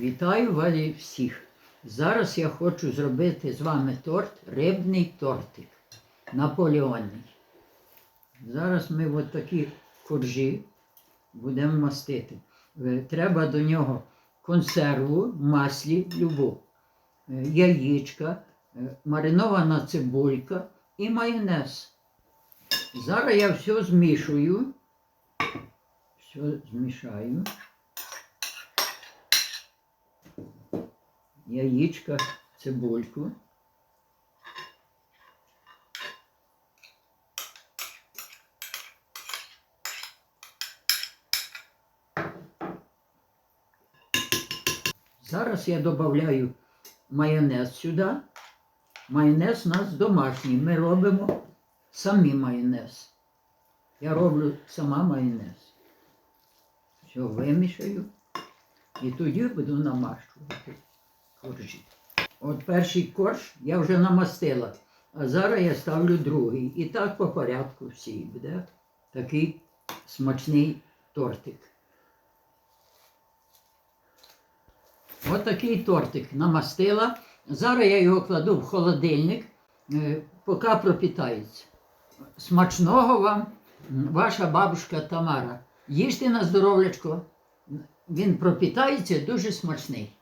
Вітаю вас всіх. Зараз я хочу зробити з вами торт, рибний тортик наполеонний. Зараз ми от такі коржі будемо мастити. Е, Треба до нього консерву маслі любу, е, яєчка, е, маринована цибулька і майонез. Зараз я все змішую. Все змішаю. Яєчка, цибульку. Зараз я додаю майонез сюди. Майонез у нас домашній. Ми робимо самі майонез. Я роблю сама майонез. Все вимішаю. І тоді буду намащувати коржі. От перший корж я вже намастила, а зараз я ставлю другий. І так по порядку всі буде такий смачний тортик. От такий тортик намастила. Зараз я його кладу в холодильник, е, поки пропітається. Смачного вам, ваша бабушка Тамара. Їжте на здоров'ячко. Він пропітається дуже смачний.